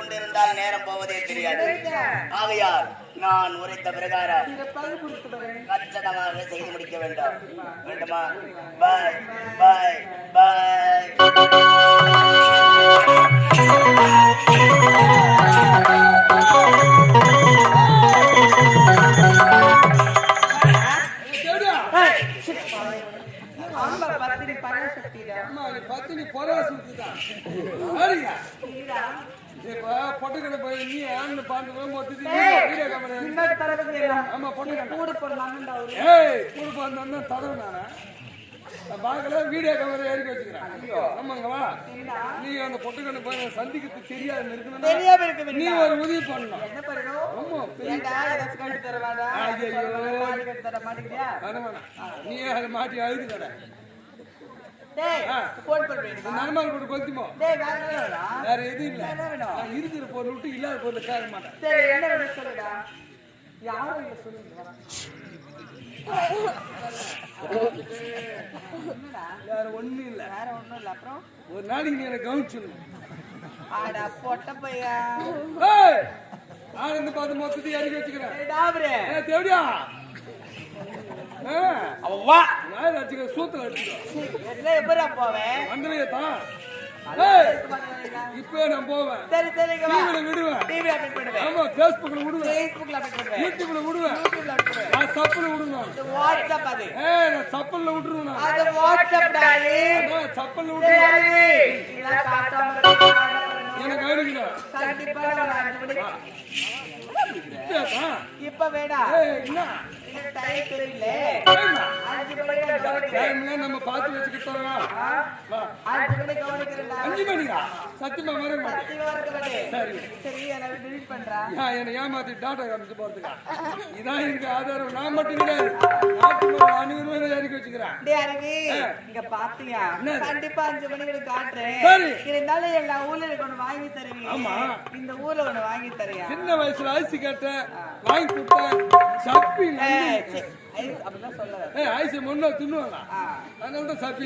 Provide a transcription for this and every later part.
கொண்டிருந்தால் நேரம் போவதே தெரியாது. ஆகையால் நான் உரைத்த பிரகாரம் கச்சிதமாக செய்து முடிக்க வேண்டும். வேண்டுமா? பாய் பாய் பாய். பத்தினி பராசக்திடா இப்ப பொட்டுக்கடை போய் நீ ஆண்டு பாண்டு வீடியோ கேமரா ஆமா பொட்டுக்கடை. கூட அவரு. ஏய் குடுப்பா அந்த தடவை நானே. பார்க்கல வீடியோ கேமரா ஏறி வச்சுக்கிறேன். ஆமாங்க வா. நீ அந்த பொட்டுக்கடை போய் சந்திக்கிறது தெரியாது இருக்கணும் நீ ஒரு உதவி பண்ணணும். என்ன பண்ணணும்? ஆமா கட்டு தர வேண்டாம் நீ மாட்டி அழுது கடை போன் பண்ணுவேன் நர்மல் கூட கொளுத்துமோ வேற எதுவும் இல்ல. நான் இருக்கிற பொருள் விட்டு இல்லாத பொருள் கேட்க மாட்டேன் சரி என்ன வேணும் சொல்லுடா. யாரும் இல்ல சொல்லுங்க வேற ஒண்ணும் இல்ல. வேற ஒண்ணும் இல்ல. அப்புறம்? ஒரு நாளைக்கு நீ எனக்கு கவனிச்சிடணும் ஆடா பொட்ட பையா ஆனந்த பார்த்து மொத்தத்தை இறக்கி வச்சுக்கிறேன். ஏய் டாபரே ஏ நான் அடிச்சுக்க சூத்துல அடிச்சுக்க. எப்படா போவேன் வந்தவையே தான். நான் போவேன். சரி வா. டிவில விடுவேன். டிவி அப்டேட் பண்ணுவேன். ஆமா விடுவேன். ஃபேஸ்புக்ல அப்டேட் பண்ணுவேன். யூடியூப்ல விடுவேன். யூடியூப்ல அப்டேட் பண்ணுவேன். நான் சப்பல விடுவேன். இது வாட்ஸ்அப் அது. ஏய் நான் சப்பல்ல விட்டுருவேன் நான். அது வாட்ஸ்அப் சப்பல்ல சரி காட்டாம இருக்கணும். எனக்கு அழுகுதா கண்டிப்பா நான் இப்ப ஏய் என்ன? நம்ம பார்த்து வச்சுக்கிட்டோம் அஞ்சு மணிக்கு சத்தியமா வர சரி சரி என்ன ஏமாத்தி டாட்டா காமிச்சு போறதுக்கா இதான் எனக்கு ஆதாரம் நான் மட்டும் கிடையாது அணுகுன்னு இறக்கி வச்சுக்கிறேன் இங்க பாத்தியா? கண்டிப்பா அஞ்சு மணிக்கு காட்டுறேன் சரி. இருந்தாலும் எல்லா ஊர்ல எனக்கு ஒண்ணு வாங்கி தருவீங்க ஆமா. இந்த ஊர்ல ஒண்ணு வாங்கி தரியா சின்ன வயசுல ஐசி கேட்டேன் வாங்கி கொடுத்தேன் சப்பி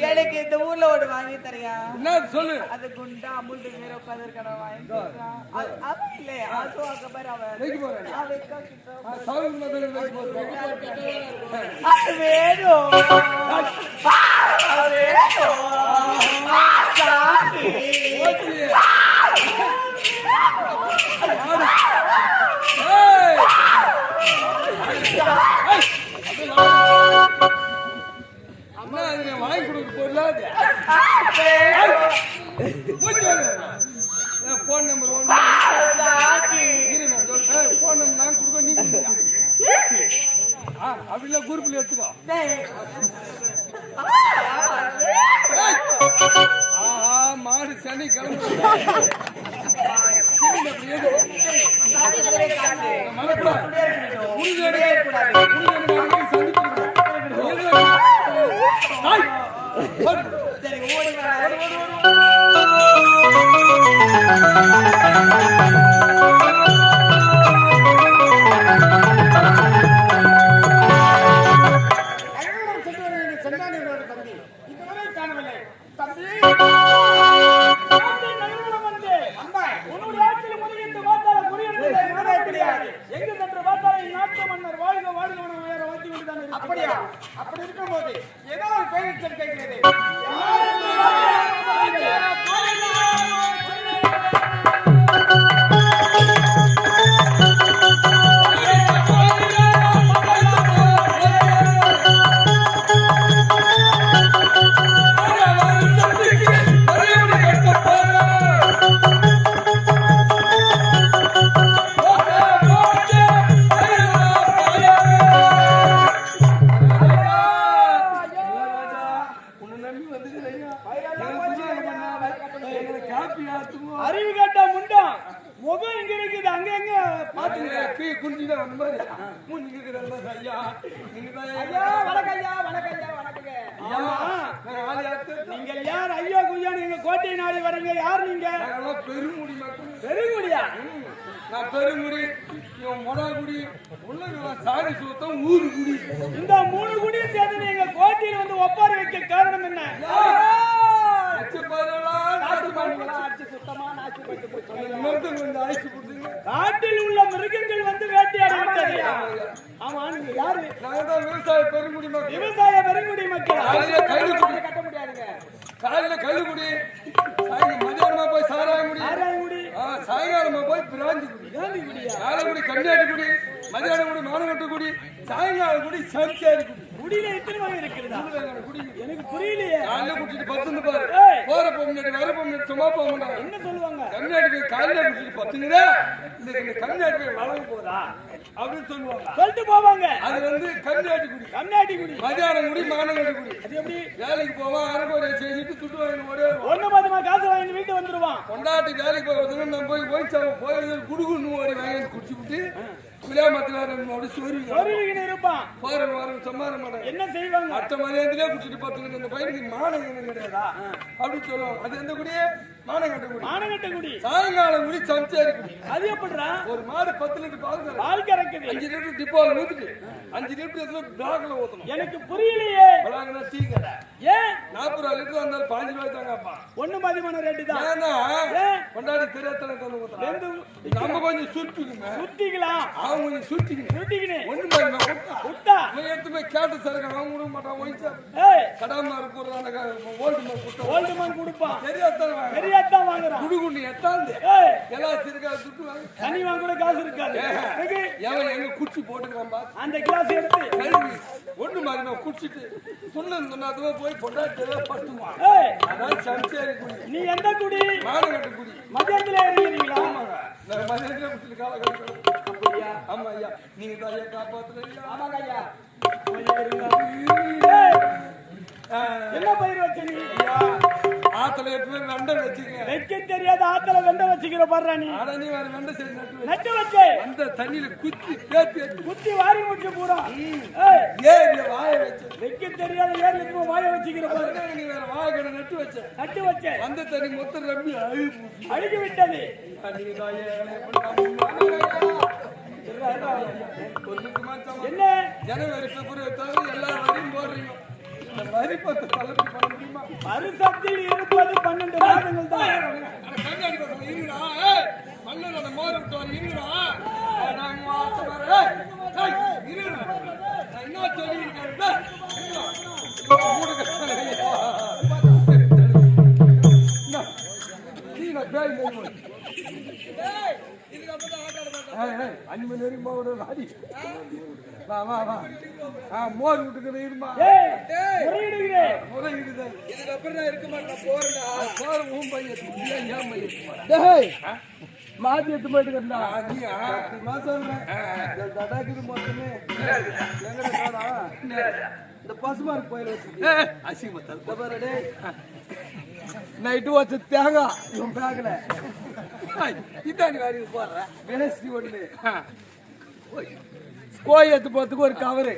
எனக்கு இந்த ஊர்ல ஒண்ணு வாங்கி தரியா? என்ன சொல்லு. அது குண்டா அமுல் மேல உட்கார்ந்து இருக்கணும் அவன் இல்ல, அவன். அவன் வேணும். அப்படியா நீங்கள் யார் ஐயா குய்யான்னு எங்க கோட்டை நாடி வரீங்க யார் நீங்க பெருமுடி மக்கள். பெருங்குடியா? நான் பெருங்குடி இவன் மொடாக்குடி உள்ள சாரி சுத்தம் ஊரு குடி இந்த மூணு குடியும் சேர்ந்து நீங்க கோட்டையில் வந்து ஒப்பாரி வைக்க காரணம் என்ன? காட்டில் உள்ள மிருகங்கள் வந்து வேட்டையாடி விட்டது. ஆமா. நீங்க யாரு? நாங்க விவசாய பெருங்குடி மக்கள். விவசாய பெருங்குடி மக்கள்? கட்ட முடியாதுங்க. காலையில சாயங்காலம் மதியானமா போய் சாராயங்குடி ஆராயங்குடி ஆ, சாயங்காலமா போய் பிராந்தி குடி காலைக்குடி கன்னியாடி குடி மதியானம் குடி மானகட்டு குடி சாயங்காலம் குடி சம்சாரி குடி குடியில எத்தனை வகை இருக்கிறதா? குடி எனக்கு புரியலையே. காலைல குடிச்சிட்டு பத்துன்னு பாரு. போற போக முன்னாடி வர போக முன்னாடி சும்மா போக மாட்டாங்க. என்ன சொல்லுவாங்க? கன்னியாடி காலையில குடிச்சிட்டு பத்துங்குதா இந்த போய் வளர்ந்து போதா? அப்படின்னு சொல்லுவாங்க. சொல்லிட்டு போவாங்க. அது வந்து கன்னியாடி குடி. கண்ணாடி குடி. மதியானம் குடி மானகட்டு குடி. அது எப்படி? வேலைக்கு போவான் அரக்கோரை செஞ்சுட்டு துட்டு வாங்கி ஓடி ஒண்ணு மாதமா காசு வாங்கி வீட்டு வந்துருவான். கொண்டாட்டி வேலைக்கு போகிறதுக்கு நம்ம போய் போய் போய் குடுகுன்னு ஓடி வாங்கி குடிச்சு விட்டு விளையாமத்தில் நம்மளோட சொருவி சொருவிகின்னு இருப்பான். போற வாரம் சம்மாரம் மாட்டாங்க என்ன செய்வாங்க? மற்ற மதியானத்திலே குடிச்சிட்டு பார்த்துக்கிட்டு இந்த பையனுக்கு மானம் என்ன கிடையாதா? அப்படின்னு சொல்லுவாங்க அது எந்த குடியே மானம் கட்ட குடி. மானகட்ட குடி. சாயங்காலம் குடி சமைச்சாரி குடி. அது எப்படிடா? ஒரு மாடு பத்து லிட்டர் பால் பால் கறக்குது. அஞ்சு லிட்டர் டிப்போல ஊத்துட்டு அஞ்சு லிட்டர் பிளாக்ல ஊத்தணும். எனக்கு புரியலையே. பிளாக்னா டீ கடை. ஏன்? நாற்பது ரூபா லிட்டர் வந்தாலும் பாஞ்சு ரூபாய் தாங்க அப்பா ஒண்ணு மதிமான ரேட்டு தான். ஏன்னா ஏன்? கொண்டாடி தெரியாதன தந்து ஊத்துறான் நம்ம கொஞ்சம் சுட்டுக்குங்க சுத்திக்கலாம் அவன் கொஞ்சம் சுட்டிக்கணும் சுட்டிக்கினு ஒண்ணு விட்டா விட்டா அவன் எடுத்து போய் கேட்டு சரக்கு அவன் விட மாட்டான் ஒயிச்சா கடாம இருக்கிறான ஓல்டு மேல் கொடுத்தா. ஓல்டு மேன் கொடுப்பான். தெரியாதன பெரியாத்தான் வாங்குறான். குடுகுண்டு எட்டாந்து. எல்லாம் சிறுக்கா துட்டு வாங்கி தண்ணி வாங்க கூட காசு இருக்காது. எவன் எங்க குச்சி போட்டுக்கிறான் அந்த கிளாஸ் எடுத்து. ஒண்ணு மாதிரி குடிச்சிட்டு சொன்னது சொன்னாதுவா போய் பொண்டாட்டி பத்துவான் ஏய் அதான் சம்சேரி குடி நீ எந்த குடி? மானகட்டு குடி மதியத்துல இருக்கிறீங்களா ஆமாங்க. நான் மதியத்துல குடிச்சிட்டு காலை கட்டுறேன் அப்படியா? ஆமா ஐயா. நீங்க தான் ஐயா. காப்பாத்துறீங்க ஆமாங்க ஐயா என்ன பயிர் வச்ச நீ? ஐயா ஆத்துல எப்பவுமே வெண்டை வச்சுக்க வைக்க தெரியாத ஆத்துல வெண்ட வச்சுக்கிற பாடுறா நீ ஆனா நீ வேற வெண்டை செடி நட்டு. நட்டு வச்சு. அந்த தண்ணியில குத்தி எடுத்து குத்தி வாரி முடிச்சு பூரா ஏய். ஏறிய வாய வச்சு. வைக்க தெரியாத ஏர் எதுவும் வாய வச்சுக்கிற பாரு. அதுக்காக நீ வேற வாய கடை நட்டு வச்ச. நட்டு வச்ச. அந்த தண்ணி மொத்தம் ரம்பி அழுகி அழுகி விட்டது. மாத்தமா என்ன? ஜனவரி பிப்ரவரி தவிர எல்லா வரியும் போடுறீங்க. இந்த வருஷத்தில் இருப்பது பன்னெண்டு மாதங்கள் தான் நான் என்ன நான் அஞ்சு மணி வரைக்கும் வா வா வா. ஆ மோர் விட்டுக்கிற இருமா முறையிடுதல் இதுக்கப்புறம் நான் இருக்க மாட்டேன் போறேன்டா. போற உன் பையன். ஏன் பையன். டேய் மாத்தி எடுத்து போயிட்டு கண்டா நீயா? மாசம் தடாக்குது மொத்தமே. எங்கடா இந்த பசுமார் கோயில் வச்சு அசிங்கமத்தால் நைட்டு வச்ச தேங்காய் இவன் பேக்கல. இதான் வாரி போடுற? வேஸ்டி ஒண்ணு. கோய் எடுத்து போறதுக்கு ஒரு கவரு.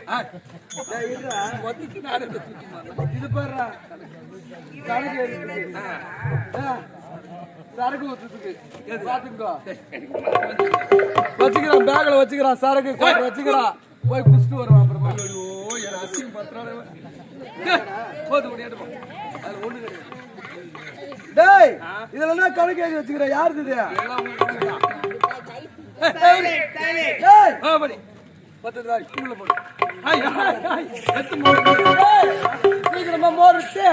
இது பாருடா. கணக்கு சரக்கு ஊத்துறதுக்கு பாத்துக்கோ. வச்சுக்கிறான் பேக்ல வச்சுக்கிறான் சரக்கு வச்சுக்கிறான். போய் குடிச்சிட்டு வருவான் அப்புறமா. ஐயோ என் அசிங்கம் பத்திராட போது முடியாது அது ஒண்ணு கிடையாது. டேய் இதெல்லாம் கணக்கு எழுதி வச்சுக்கிறேன். யாருது இது? சீக்கிரமா மோர் விட்டு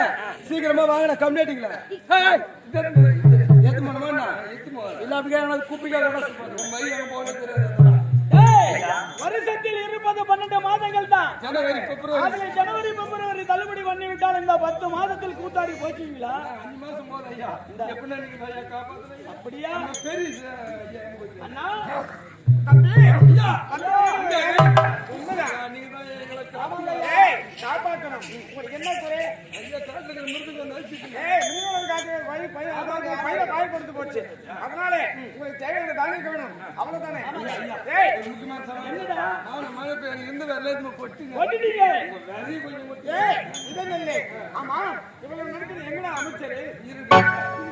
சீக்கிரமா வாங்கின கம்யூனிட்டிங்கள. எத்து மணமா. இல்ல அப்படியே குப்பிக்கா உன் இருபது பன்னெண்டு மாதங்கள் தான். ஜனவரி பிப்ரவரி. அதுல ஜனவரி பிப்ரவரி தள்ளுபடி பண்ணி விட்டால் இந்த பத்து மாதத்தில் கூத்தாடி போச்சுங்களா? அப்படியா? நம்ம போச்சு? உண்மைதான். நீங்க எங்களை என்ன வழி காய் கொடுத்து போச்சு அதனால உங்களுக்கு தேவையான தானியம் வேணும் அவ்வளவுதானே முக்கியமான மழை பெய்யும். எந்த இருந்து கொட்டிட்டீங்க இதே ஆமா இவ்வளவு நடக்குது எங்கடா அமைச்சர் இருக்கு.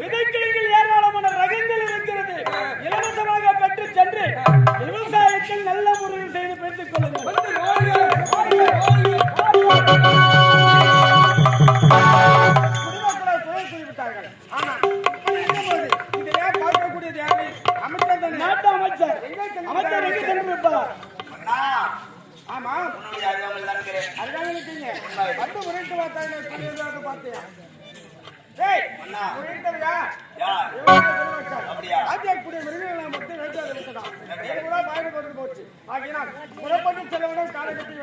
விதைக்கிழங்கில் ஏராளமான ரகங்கள் இருக்கிறது. இலவசமாக பெற்று சென்று விவசாயத்தில் நல்ல முறையில் செய்து பெற்றுக் அமைச்சர் அமைச்சர். எங்க சென்றிருப்பார்? ஆமா. உன்னுடைய அதுதான் இருக்கீங்க வந்து முறையிட்டு பார்த்தாங்க பார்த்தேன் ஏய் அண்ணா முறையிட்டவையா மட்டும் வேட்டையாக இருக்கணும் போச்சு. ஆகினால் புறப்பட்டு செல்லவிடம் காலை கட்டி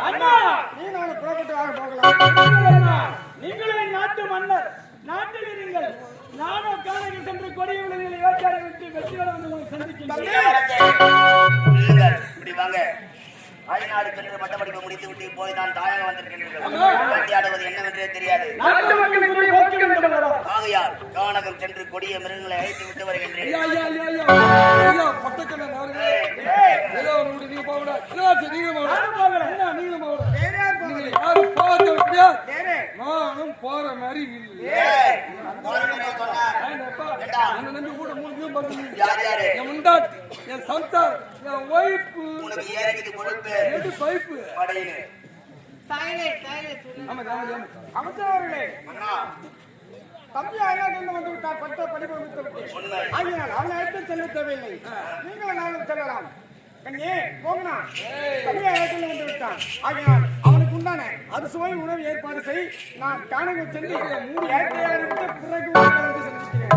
அண்ணா நீ நான் புறப்பட்டு போகலாம். நீங்களே நாட்டு மன்னர். நாட்டில் நீங்கள் நானோ காலைக்கு சென்று கொடிய விலங்குகளை வேட்டையாடி விட்டு வெற்றிகளை வந்து சந்திக்கின்றேன். இப்படி வாங்க. அயல்நாடு சென்று பட்டப்படிப்பு முடித்து விட்டு போய் தான் தாயாக வேட்டையாடுவது என்னவென்றே தெரியாது? ஆகையால் கானகம் சென்று கொடிய மிருகங்களை அழைத்து விட்டு வருகின்றேன். ஐயா ஐயா நானும் போற மாதிரி இல்லை? என்னை நம்பி கூட மூணு பண்ணுங்க யார் யாரு? என் முண்டாட்டி என் சம்சார் என் ஒய்ஃபு. பைப்பு? தம்பி வந்து விட்டார். பட்ட படிப்பு முடித்து விட்டேன். அவனை அழைத்து செல்ல தேவையில்லை. நீங்களும் நானும் செல்லலாம். கண்ணே போகணா தம்பி அழைத்து வந்து விட்டான் அவனுக்கு உண்டான அறுசுவை உணவு ஏற்பாடு செய். நான் காணகம் சென்று வேட்டையாடி விட்டு பிறகு வந்து சந்திக்கிறேன்.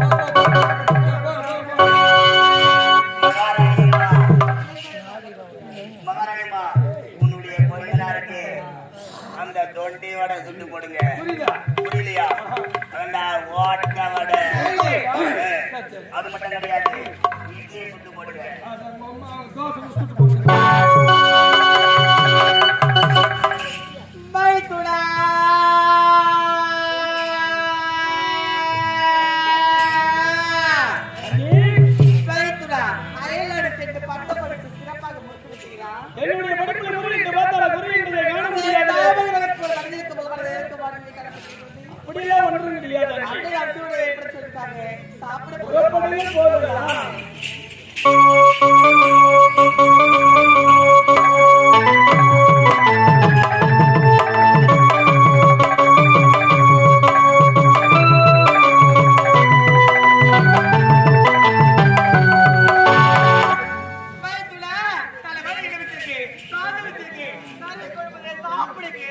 தொண்டி வடை சுட்டு போடுங்க. புரியுதா? புரியலையா? ஓட்ட வடை. அது மட்டும் கிடையாது சுட்டு போடுங்க. சாப்பிடுங்க.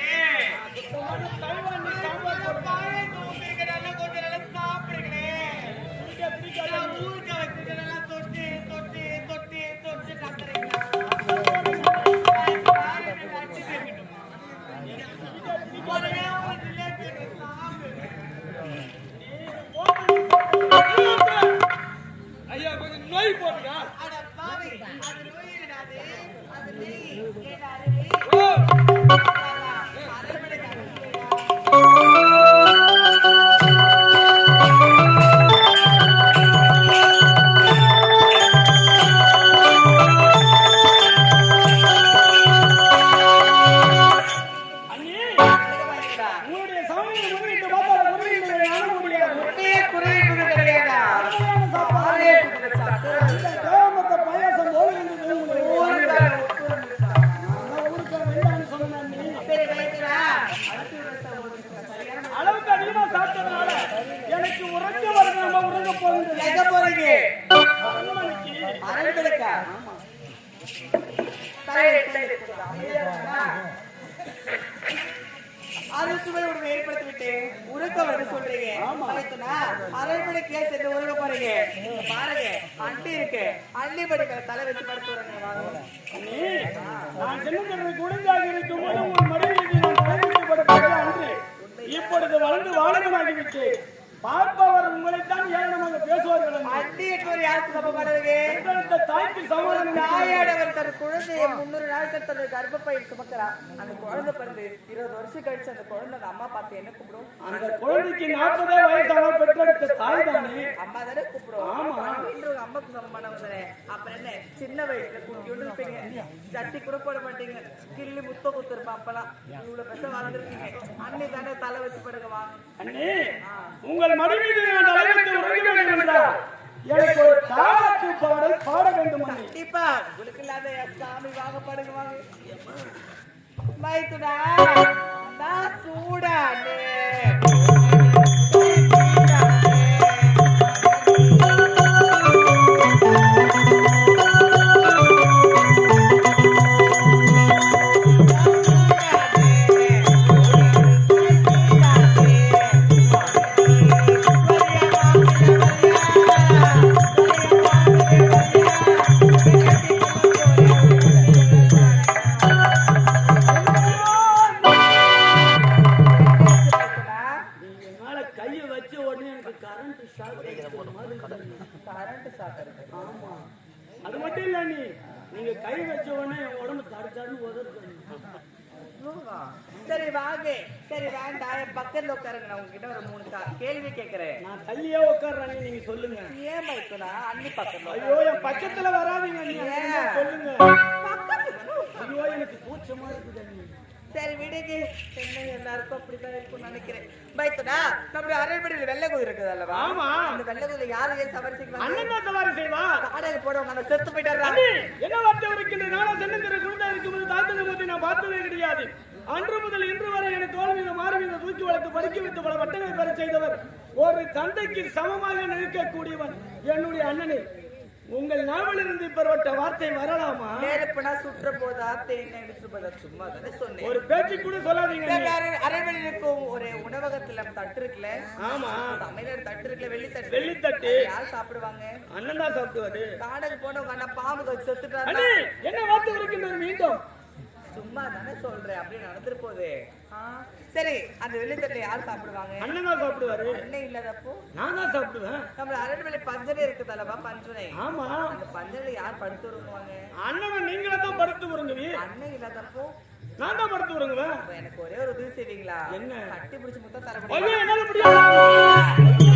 ரைத்துனா அரண்மனைக்கு ஏன் சென்று உருக போறீங்க? பாருங்க அண்டி இருக்கு. அள்ளி படிக்கிற தலை வச்சு நான் குழந்தையாக இருக்கும் போது உன் மடியில் நான் அன்று இப்பொழுது வளர்ந்து வாலிபனாகிவிட்டு பார்ப்பவர் உங்களைத்தான் ஏளனமாக பேசுவார்கள் அண்ணே. அண்டி எட்டு யாருக்கு சமமானவங்க பெற்றெடுத்த தாய்க்கு சமாதானம் தாயாடவர் தன் குழந்தையை முன்னூறு நாட்கள் தன்னுடைய கர்ப்பப்பையில் சுமக்கிறா அந்த குழந்தை பிறந்து இருபது வருஷம் கழிச்சு அந்த குழந்தை அந்த அம்மா பார்த்து என்ன கூப்பிடும்? அந்த குழந்தைக்கு நாற்பதே வயசான பெற்றெடுத்த தாய் தானே அம்மா தானே கூப்பிடும் ஆமா அம்மாக்கு சமமானவங்க தானே அப்புறம் என்ன? சின்ன வயசுல குட்டியோண்டு இருப்பீங்க. சட்டி கூட போட மாட்டீங்க. கிள்ளி முத்த குத்துருப்பா அப்பெல்லாம். இவ்வளவு பெருசா வளர்ந்துருக்கீங்க. அன்னை தானே தலை வச்சு படுங்க வாங்க அண்ணே உங்கள் மடி நான் தலைவிட்டு உறங்க வேண்டும் எனக்கு ஒரு தாளாட்டு பாடல் பாட வேண்டும் கண்டிப்பா. உங்களுக்கு இல்லாத சாமி வாங்க வாங்க மைத்துடா நான் சூடானே. நான் உங்ககிட்ட ஒரு மூணு கா- கேள்வி கேக்குறேன். நான் தள்ளியே உட்கார்றேன் நீங்க சொல்லுங்க. ஏன் பைக்கனா அண்ணி பக்கத்துல ஐயோ என் பக்கத்துல வராதீங்க நீ அங்கிருந்து ஏன்? சொல்லுங்க. பக்கத்துல? ஐயோ எனக்கு கூச்சமா இருக்குது நீ சரி விடுங்க. என்ன எல்லாருக்கும் அப்படிதான் இருக்கும்னு நினைக்கிறேன். பைத்தனா நம்மளுடைய அரண்மனையில் வெள்ளை குதிரை இருக்குது அல்லவா? ஆமா. அந்த வெள்ளை குதிரை யாரு ஏன் சவரிசிக்கலாம் அண்ணன் தான் சவாரி செய்வா. காடையில போடுவாங்க அந்த செத்து போயிட்டாரா? அண்ணி, என்ன வார்த்தை இருக்கின்ற நானா சென்னந்திர குழந்தை இருக்கும்போது தாத்தனை பத்தி நான் பார்த்ததே கிடையாது. அன்று முதல் இன்று வரை என தோல் மீது மாறு மீது தூக்கி வளர்த்து படிக்க வைத்து பல பட்டங்களை பெற செய்தவர். ஒரு தந்தைக்கு சமமாக நிற்கக்கூடியவன் என்னுடைய அண்ணனை. உங்கள் நாவலிருந்து பெறப்பட்ட வார்த்தை வரலாமா? நேரப்பனா சுற்ற போதா தேன் எடுத்து போதா சும்மா தானே சொன்னேன். ஒரு பேச்சு கூட சொல்லாதீங்க சரி, அண்ணி. அரை- அரண்மனையில் இருக்கும் ஒரு உணவகத்துல தட்டு இருக்குல்ல? ஆமா. சமையலர் தட்டு இருக்குல்ல வெள்ளி தட்டு வெள்ளித்தட்டு. அது யார் சாப்பிடுவாங்க? அண்ணன் தான் சாப்பிடுவாரு. காடைக்கு போனவங்க அண்ணா பாம்பு செத்துட்டாரு என்ன வார்த்தை இருக்கின்றது மீண்டும்? சும்மா தானே சொல்றேன். அப்படி நடந்துட்டு போகுது. சரி அந்த வெள்ளித்தட்டை யார் சாப்பிடுவாங்க? அண்ணன் தான் சாப்பிடுவாரு. அண்ணன் இல்லாதப்போ? நான் தான் சாப்பிடுவேன். நம்ம அரண்மனை பஞ்சனை இருக்குது அல்லவா பஞ்சனை? ஆமா. அந்த பஞ்சனை யார் படுத்து வருவாங்க அண்ணன் நீங்களே தான் படுத்து வருங்க அண்ணன் இல்லாதப்போ? நான் தான் படுத்து அப்ப எனக்கு ஒரே ஒரு உதவி செய்வீங்களா? என்ன? கட்டி பிடிச்சு முத்தம் தர முடியுமா? என்னால முடியாது?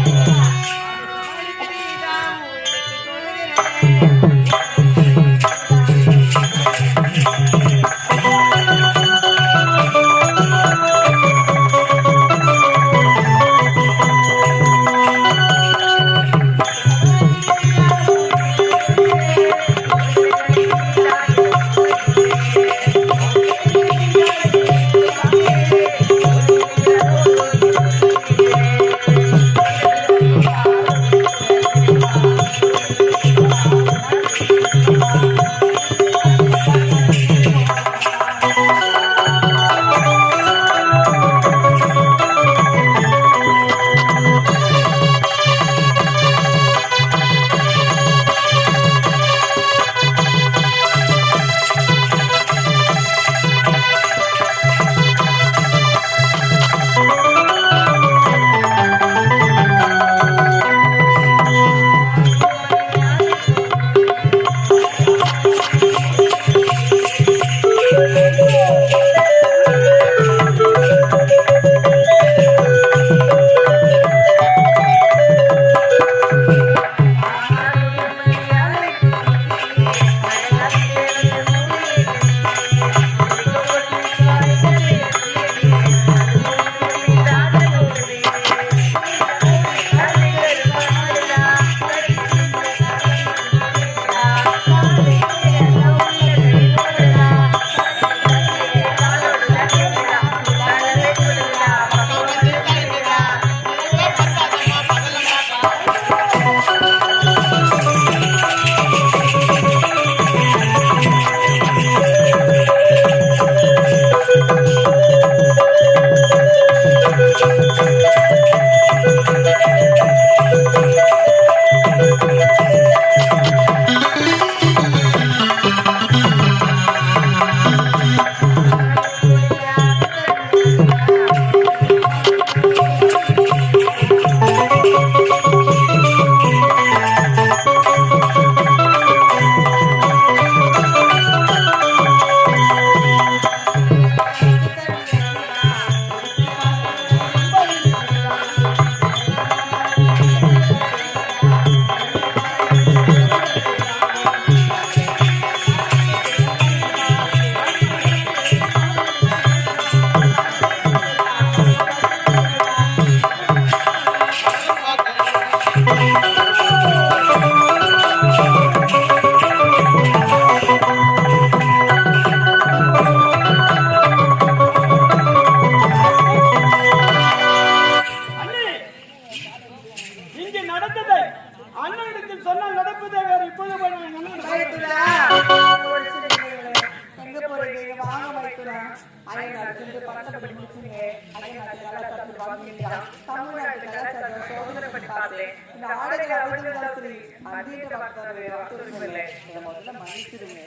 முதல்ல மன்னிச்சிடுங்க.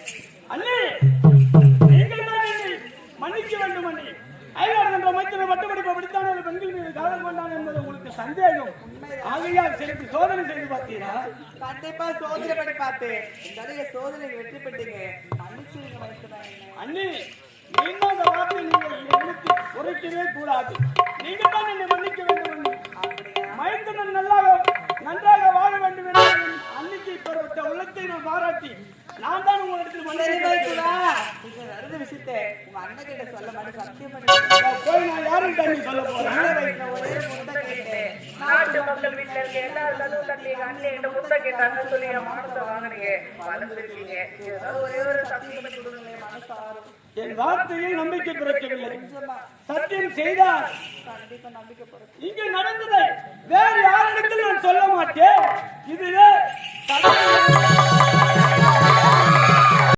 அண்ணே நீங்கள் தான் என்னை மன்னிக்க வேண்டும் அண்ணே. அயல்நாடு என்ற மைத்திர பட்டப்படிப்பை படித்தான பெண்கள் மீது காதல் கொண்டான் என்பது உங்களுக்கு சந்தேகம். ஆகையால் செலுத்தி சோதனை செய்து பார்த்தீரா? கண்டிப்பா சோதனை பண்ணி பார்த்தேன். இந்த சோதனை வெற்றி பெற்றீங்க. அண்ணி நீங்க அந்த வார்த்தை நீங்கள் குறைக்கவே கூடாது. நீங்க தான் என்னை மன்னிக்க வேண்டும் நல்லாக நன்றாக வாழ வேண்டும் என்று என் அன்னைக்கு பெறப்பட்ட உள்ளத்தை நான் பாராட்டி நான் தான் மைத்துனா நீங்க நடந்த விஷயத்தை. உங்க அண்ணன் கிட்ட சொல்ல மாட்டேன் சத்தியம் போய் நான் யாரும் தண்ணி சொல்ல போறேன்? ஒரே முட்டை கேட்டேன். நாட்டு மக்கள் வீட்டுல இருக்க எல்லா சதுவு தண்ணி எங்க அண்ணன் கிட்ட முட்டை கேட்டாங்கன்னு சொல்லி என் மானத்தை வாங்கினீங்க. வளர்ந்துருக்கீங்க ஏதாவது ஒரே ஒரு சத்தியம் மனசாரும் என் வார்த்தையில் நம்பிக்கை பிறக்கவில்லை. சத்தியம் செய்தார் இங்கே நடந்ததை வேறு யாரிடத்தில் நான் சொல்ல மாட்டேன். இதுவே